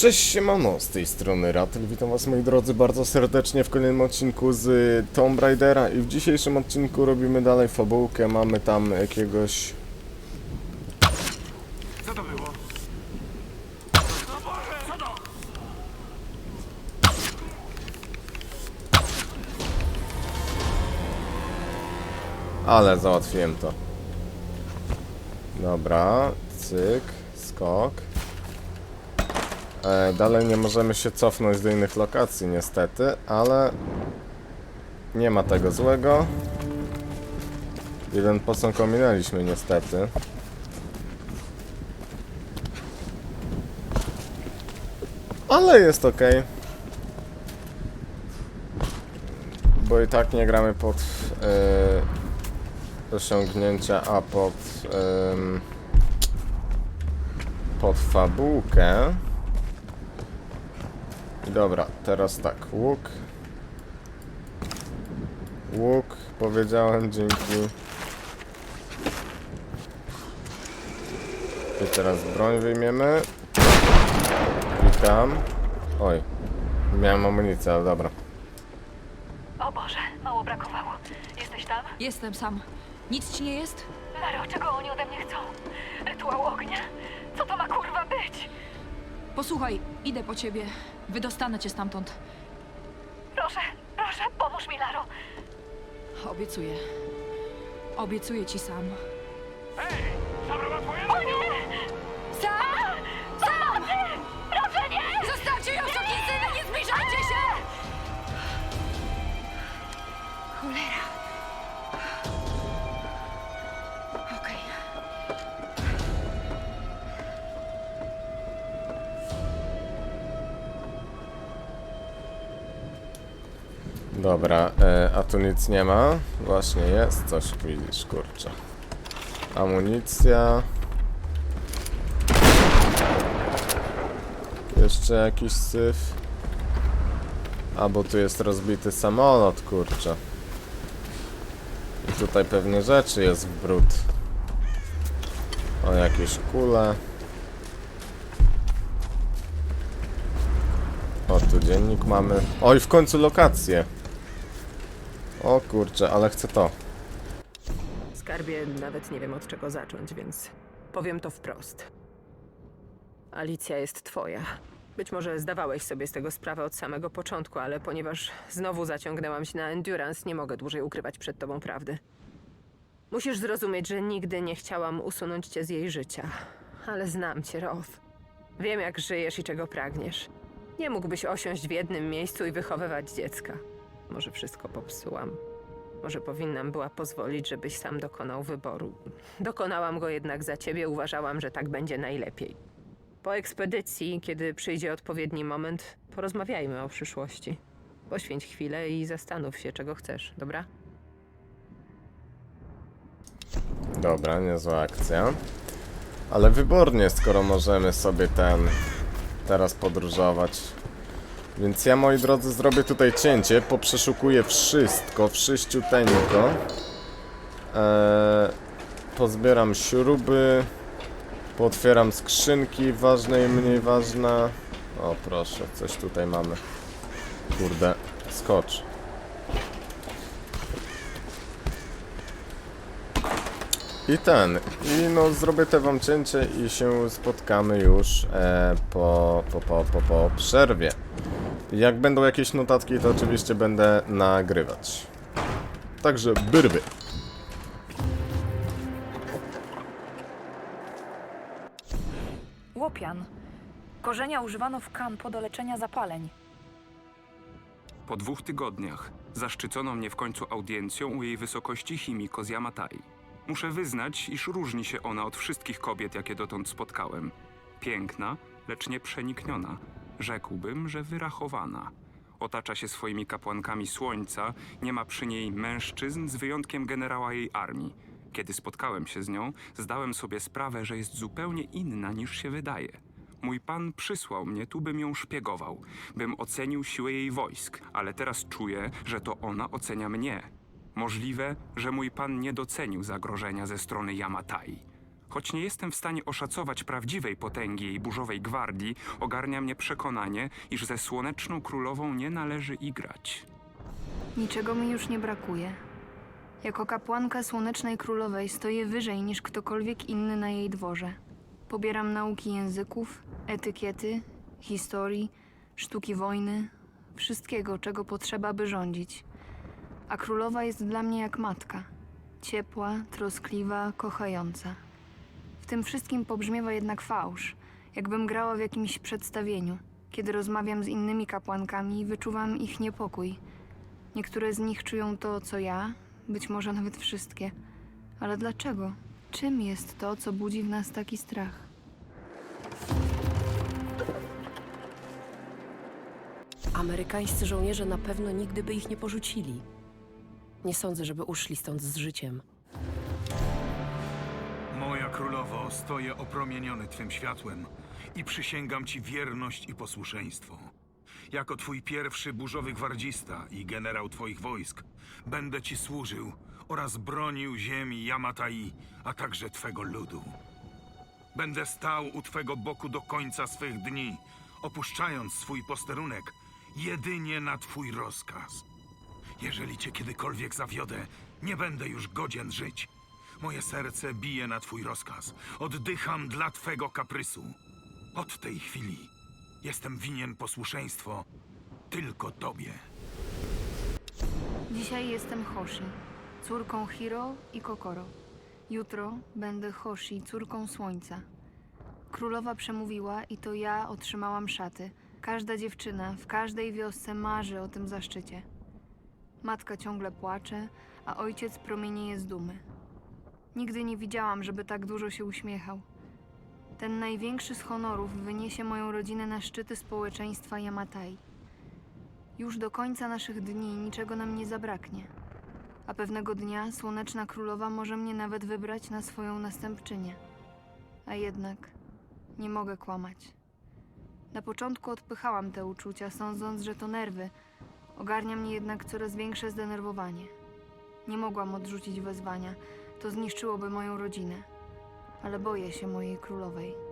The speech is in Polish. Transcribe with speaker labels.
Speaker 1: Cześć siemano, z tej strony Ratel, witam was moi drodzy bardzo serdecznie w kolejnym odcinku z Tomb Raidera i w dzisiejszym odcinku robimy dalej fabułkę, mamy tam jakiegoś...
Speaker 2: Co to było?
Speaker 1: Ale załatwiłem to. Dobra, cyk, skok. E, dalej nie możemy się cofnąć do innych lokacji niestety, ale nie ma tego złego. Jeden posąg ominęliśmy niestety. Ale jest ok. Bo i tak nie gramy pod e, osiągnięcia, a pod pod fabułkę. Dobra, teraz tak, łuk. Łuk, powiedziałem, dzięki. I teraz broń wyjmiemy. Witam. Oj, miałem amunicję, ale dobra.
Speaker 3: O Boże, mało brakowało. Jesteś tam?
Speaker 4: Jestem sam. Nic ci nie jest?
Speaker 3: Laro, czego oni ode mnie chcą? Rytuał ognia? Co to ma kurwa być?
Speaker 4: Posłuchaj, idę po ciebie. Wydostanę cię stamtąd.
Speaker 3: Proszę, proszę, pomóż mi, Laro.
Speaker 4: Obiecuję. Obiecuję ci sam.
Speaker 2: Hej!
Speaker 1: Dobra, e, a tu nic nie ma? Właśnie jest coś, widzisz, kurczę. Amunicja. Jeszcze jakiś syf. A, bo tu jest rozbity samolot, kurczę. I tutaj pewnie rzeczy jest w brud. O, jakieś kule. O, tu dziennik mamy. Oj, w końcu lokację. O kurczę, ale chcę to.
Speaker 5: Skarbie, nawet nie wiem od czego zacząć, więc powiem to wprost. Alicja jest twoja. Być może zdawałeś sobie z tego sprawę od samego początku, ale ponieważ znowu zaciągnęłam się na Endurance, nie mogę dłużej ukrywać przed tobą prawdy. Musisz zrozumieć, że nigdy nie chciałam usunąć cię z jej życia. Ale znam cię, Roth. Wiem, jak żyjesz i czego pragniesz. Nie mógłbyś osiąść w jednym miejscu i wychowywać dziecka. Może wszystko popsułam. Może powinnam była pozwolić, żebyś sam dokonał wyboru. Dokonałam go jednak za ciebie, uważałam, że tak będzie najlepiej. Po ekspedycji, kiedy przyjdzie odpowiedni moment, porozmawiajmy o przyszłości. Poświęć chwilę i zastanów się, czego chcesz, dobra?
Speaker 1: Dobra, niezła akcja. Ale wybornie, skoro możemy sobie ten teraz podróżować. Więc ja, moi drodzy, zrobię tutaj cięcie, poprzeszukuję wszystko, wszyściuteńko. Eee, pozbieram śruby, pootwieram skrzynki, ważne i mniej ważne. O, proszę, coś tutaj mamy. Kurde, skocz. I ten, i no zrobię te wam cięcie i się spotkamy już e, po, po, po, po, po przerwie. Jak będą jakieś notatki, to oczywiście będę nagrywać. Także byrby.
Speaker 6: Łopian. Korzenia używano w kampo do leczenia zapaleń.
Speaker 7: Po dwóch tygodniach zaszczycono mnie w końcu audiencją u jej wysokości Himiko z Yamatai. Muszę wyznać, iż różni się ona od wszystkich kobiet, jakie dotąd spotkałem. Piękna, lecz nieprzenikniona. Rzekłbym, że wyrachowana. Otacza się swoimi kapłankami słońca, nie ma przy niej mężczyzn z wyjątkiem generała jej armii. Kiedy spotkałem się z nią, zdałem sobie sprawę, że jest zupełnie inna niż się wydaje. Mój pan przysłał mnie tu, bym ją szpiegował, bym ocenił siłę jej wojsk, ale teraz czuję, że to ona ocenia mnie. Możliwe, że mój pan nie docenił zagrożenia ze strony Yamatai. Choć nie jestem w stanie oszacować prawdziwej potęgi jej burzowej gwardii, ogarnia mnie przekonanie, iż ze Słoneczną Królową nie należy igrać.
Speaker 6: Niczego mi już nie brakuje. Jako kapłanka Słonecznej Królowej stoję wyżej niż ktokolwiek inny na jej dworze. Pobieram nauki języków, etykiety, historii, sztuki wojny, wszystkiego, czego potrzeba, by rządzić. A królowa jest dla mnie jak matka. Ciepła, troskliwa, kochająca. Tym wszystkim pobrzmiewa jednak fałsz, jakbym grała w jakimś przedstawieniu. Kiedy rozmawiam z innymi kapłankami, wyczuwam ich niepokój. Niektóre z nich czują to, co ja, być może nawet wszystkie. Ale dlaczego? Czym jest to, co budzi w nas taki strach?
Speaker 8: Amerykańscy żołnierze na pewno nigdy by ich nie porzucili. Nie sądzę, żeby uszli stąd z życiem.
Speaker 2: Królowo, stoję opromieniony twym światłem i przysięgam ci wierność i posłuszeństwo. Jako twój pierwszy burzowy gwardzista i generał twoich wojsk, będę ci służył oraz bronił ziemi Yamatai, a także twego ludu. Będę stał u twego boku do końca swych dni, opuszczając swój posterunek jedynie na twój rozkaz. Jeżeli cię kiedykolwiek zawiodę, nie będę już godzien żyć. Moje serce bije na twój rozkaz. Oddycham dla twego kaprysu. Od tej chwili jestem winien posłuszeństwo tylko tobie.
Speaker 6: Dzisiaj jestem Hoshi, córką Hiro i Kokoro. Jutro będę Hoshi, córką Słońca. Królowa przemówiła i to ja otrzymałam szaty. Każda dziewczyna w każdej wiosce marzy o tym zaszczycie. Matka ciągle płacze, a ojciec promienieje z dumy. Nigdy nie widziałam, żeby tak dużo się uśmiechał. Ten największy z honorów wyniesie moją rodzinę na szczyty społeczeństwa Yamatai. Już do końca naszych dni niczego nam nie zabraknie. A pewnego dnia Słoneczna Królowa może mnie nawet wybrać na swoją następczynię. A jednak nie mogę kłamać. Na początku odpychałam te uczucia, sądząc, że to nerwy. Ogarnia mnie jednak coraz większe zdenerwowanie. Nie mogłam odrzucić wezwania. To zniszczyłoby moją rodzinę. Ale boję się mojej królowej.